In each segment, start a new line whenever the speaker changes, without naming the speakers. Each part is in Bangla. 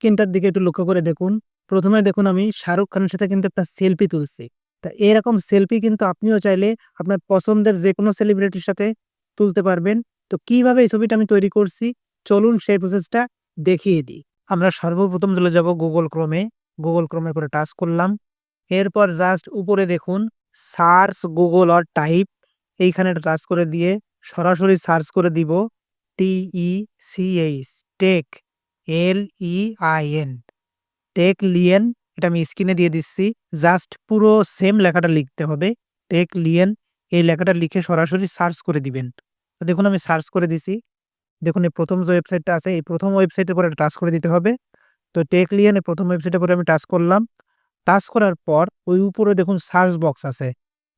স্ক্রিনটার দিকে একটু লক্ষ্য করে দেখুন। প্রথমে দেখুন আমি শাহরুখ খানের সাথে কিন্তু একটা সেলফি তুলছি। তা এরকম সেলফি কিন্তু আপনিও চাইলে আপনার পছন্দের যে কোনো সেলিব্রিটির সাথে তুলতে পারবেন। তো কীভাবে এই ছবিটা আমি তৈরি করছি? চলুন সেই প্রসেসটা দেখিয়ে দিই। আমরা সর্বপ্রথম চলে যাব গুগল ক্রোমে গুগল ক্রোমের করে টাচ করলাম। এরপর জাস্ট উপরে দেখুন সার্চ গুগল অর টাইপ এইখানে টাচ করে দিয়ে সরাসরি সার্চ করে দিব T E C tech L E I N tech Leyen এটা আমি স্ক্রিনে দিয়ে দিচ্ছি। জাস্ট পুরো সেম লেখাটা লিখতে হবে। টেক লিয়েন এই লেখাটা লিখে সরাসরি সার্চ করে দিবেন। তো দেখুন, আমি সার্চ করে দিছি। দেখুন, এই প্রথম যে ওয়েবসাইটটা আছে, এই প্রথম ওয়েবসাইটের পরে টাচ করে দিতে হবে। তো টেক লিয়েন প্রথম ওয়েবসাইটের পরে আমি টাচ করলাম। টাচ করার পর ওই উপরে দেখুন সার্চ বক্স আছে।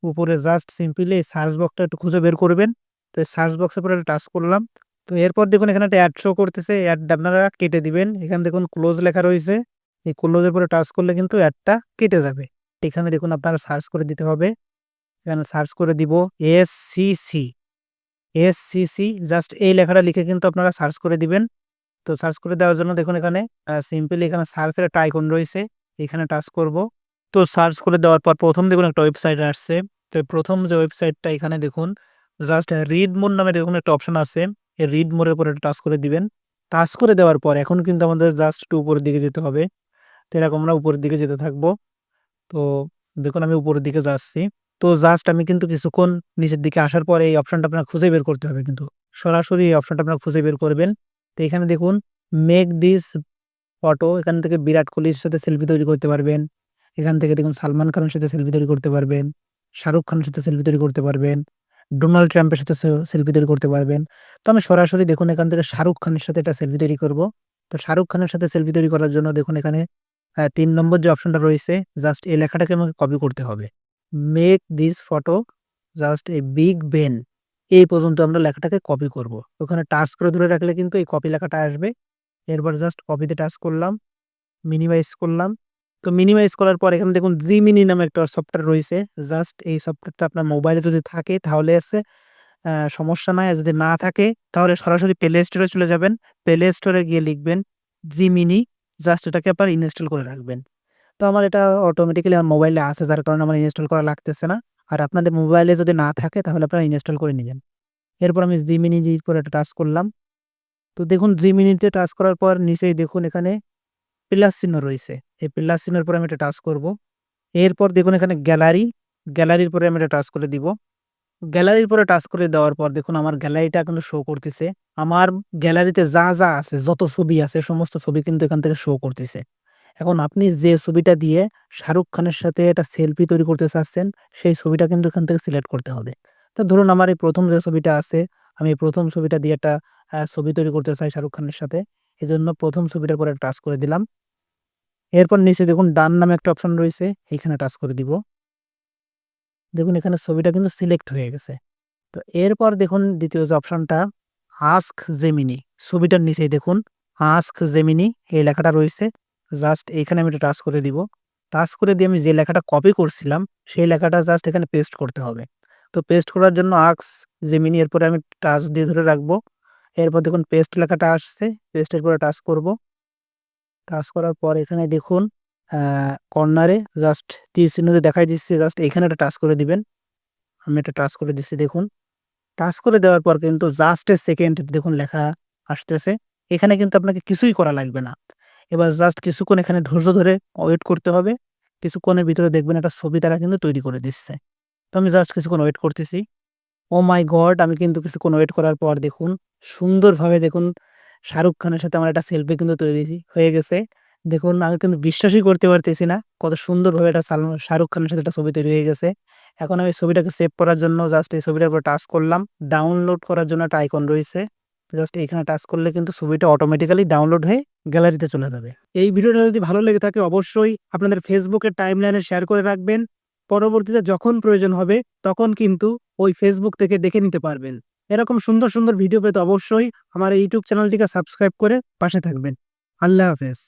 উপরে জাস্ট সিম্পলি এই সার্চ বক্সটা একটু খুঁজে বের করবেন। তো এই সার্চ বক্সের পরে টাচ করলাম। তো এরপর দেখুন এখানে একটা অ্যাড শো করতেছে অ্যাডটা আপনারা কেটে দিবেন। এখানে দেখুন ক্লোজ লেখা রয়েছে। এই ক্লোজের পরে টাচ করলে কিন্তু অ্যাডটা কেটে যাবে। এখানে দেখুন আপনারা সার্চ করে দিতে হবে। এখানে সার্চ করে দিব S C C S C C just এই লেখাটা লিখে কিন্তু আপনারা সার্চ করে দিবেন। তো সার্চ করে দেওয়ার জন্য দেখুন এখানে সিম্পলি এখানে সার্চের একটা আইকন রয়েছে। এখানে টাচ করব। তো সার্চ করে দেওয়ার পর প্রথম দেখুন একটা ওয়েবসাইট আসছে। তো প্রথম যে ওয়েবসাইটটা এখানে দেখুন জাস্ট রিড মোড নামে দেখুন একটা অপশন আছে রিড মোডের উপরে টাচ করে দিবেন। টাচ করে দেওয়ার পর এখন কিন্তু আমাদের জাস্ট একটু উপরের দিকে যেতে হবে। তো এরকম আমরা উপরের দিকে যেতে থাকব। তো দেখুন আমি উপরের দিকে যাচ্ছি। তো জাস্ট আমি কিন্তু কিছুক্ষণ নিচের দিকে আসার পরে এই অপশনটা আপনার খুঁজে বের করতে হবে কিন্তু। সরাসরি এই অপশনটা আপনার খুঁজে বের করবেন। তো এখানে দেখুন মেক দিস ফটো এখান থেকে বিরাট কোহলির সাথে সেলফি তৈরি করতে পারবেন। এখান থেকে দেখুন সালমান খানের সাথে সেলফি তৈরি করতে পারবেন। শাহরুখ খানের সাথে সেলফি তৈরি করতে পারবেন। ডোনাল্ড ট্রাম্পের সাথে সেলফি তৈরি করতে পারবেন। তো আমি সরাসরি দেখুন এখান থেকে শাহরুখ খানের সাথে একটা সেলফি তৈরি করব। তো শাহরুখ খানের সাথে সেলফি তৈরি করার জন্য দেখুন এখানে তিন নম্বর যে অপশনটা রয়েছে জাস্ট এই লেখাটাকে আমাকে কপি করতে হবে। Make this photo just a big Ben এই পর্যন্ত আমরা লেখাটাকে কপি করব। ওখানে টাচ করে ধরে রাখলে কিন্তু এই কপি লেখাটা আসবে। এরপর জাস্ট কপিতে টাচ করলাম মিনিমাইজ করলাম। তো মিনিমাইজ করার পর এখানে দেখুন জি মিনি নামে একটা সফটওয়্যার রয়েছে। জাস্ট এই সফটওয়্যারটা আপনার মোবাইলে যদি থাকে তাহলে আছে সমস্যা নাই। যদি না থাকে তাহলে সরাসরি প্লে স্টোরে চলে যাবেন। প্লে স্টোরে গিয়ে লিখবেন জি মিনি জাস্ট এটাকে আপনার ইনস্টল করে রাখবেন। তো আমার এটা অটোমেটিক্যালি আমার মোবাইলে আছে, যার কারণে আমার ইনস্টল করা লাগতেছে না। আর আপনাদের মোবাইলে যদি না থাকে তাহলে আপনারা ইনস্টল করে নেবেন। এরপর আমি জি মিনি পরে একটা টাচ করলাম। তো দেখুন জি মিনিতে টাচ করার পর নিচেই দেখুন এখানে প্লাস চিহ্ন রয়েছে। এই প্লাস চিহ্নের পরে আমি এটা টাচ করব। এরপর দেখুন এখানে গ্যালারি গ্যালারির পরে আমি এটা টাচ করে দিব। গ্যালারির পরে টাচ করে দেওয়ার পর দেখুন আমার গ্যালারিটা কিন্তু শো করতেছে। আমার গ্যালারিতে যা যা আছে, যত ছবি আছে, সমস্ত ছবি কিন্তু এখান থেকে শো করতেছে। এখন আপনি যে ছবিটা দিয়ে শাহরুখ খানের সাথে একটা সেলফি তৈরি করতে চাচ্ছেন, সেই ছবিটা কিন্তু এখান থেকে সিলেক্ট করতে হবে। তো ধরুন আমার এই প্রথম যে ছবিটা আছে, আমি প্রথম ছবিটা দিয়ে একটা ছবি তৈরি করতে চাই শাহরুখ খানের সাথে। এই জন্য প্রথম ছবিটার পরে টাচ করে দিলাম। এরপর নিচে দেখুন ডান নামে একটা অপশন রয়েছে, এইখানে টাচ করে দিব। দেখুন এখানে ছবিটা কিন্তু সিলেক্ট হয়ে গেছে। তো এরপর দেখুন দ্বিতীয় যে অপশনটা আস্ক জেমিনি ছবিটার নিচেই দেখুন আস্ক জেমিনি এই লেখাটা রয়েছে। জাস্ট এখানে আমি এটা টাচ করে দিব। টাচ করে দিয়ে আমি যে লেখাটা কপি করছিলাম, সেই লেখাটা জাস্ট এখানে পেস্ট করতে হবে। তো পেস্ট করার জন্য আক্স জেমিনি এরপরে আমি টাচ দিয়ে ধরে রাখব। এরপর দেখুন পেস্ট লেখাটা আসছে পেস্টের পরে টাচ করব। টাচ করার পর এখানে দেখুন কর্নারে জাস্ট তীর চিহ্নতে দেখাই দিচ্ছে জাস্ট এখানে একটা টাচ করে দিবেন। আমি একটা টাচ করে দিচ্ছি, দেখুন। টাচ করে দেওয়ার পর কিন্তু জাস্ট এ সেকেন্ড দেখুন লেখা আসতেছে। এখানে কিন্তু আপনাকে কিছুই করা লাগবে না। এবার জাস্ট কিছুক্ষণ এখানে ধৈর্য ধরে ওয়েট করতে হবে। কিছুক্ষণের ভিতরে দেখবেন একটা ছবি তারা কিন্তু তৈরি করে দিচ্ছে। তো আমি জাস্ট কিছুক্ষণ ওয়েট করতেছি। ও মাই গড আমি কিন্তু কিছুক্ষণ ওয়েট করার পর দেখুন, সুন্দরভাবে দেখুন শাহরুখ খানের সাথে আমার একটা সেলফি কিন্তু তৈরি হয়ে গেছে। দেখুন, আমি কিন্তু বিশ্বাসই করতে পারতেছি না কত সুন্দরভাবে একটা সালমান শাহরুখ খানের সাথে একটা ছবি তৈরি হয়ে গেছে। এখন আমি ছবিটাকে সেভ করার জন্য জাস্ট এই ছবিটার উপর টাচ করলাম। ডাউনলোড করার জন্য একটা আইকন রয়েছে। জাস্ট এখানে টাচ করলে কিন্তু ছবিটা অটোমেটিক্যালি ডাউনলোড হয়ে গ্যালারিতে চলে যাবে। এই ভিডিওটা যদি ভালো লেগে থাকে অবশ্যই আপনাদের ফেসবুকের টাইমলাইনে শেয়ার করে রাখবেন। পরবর্তীতে যখন প্রয়োজন হবে তখন কিন্তু ওই ফেসবুক থেকে দেখে নিতে পারবেন। এরকম সুন্দর সুন্দর ভিডিও পেতে অবশ্যই আমার ইউটিউব চ্যানেলটিকে সাবস্ক্রাইব করে পাশে থাকবেন। আল্লাহ হাফেজ।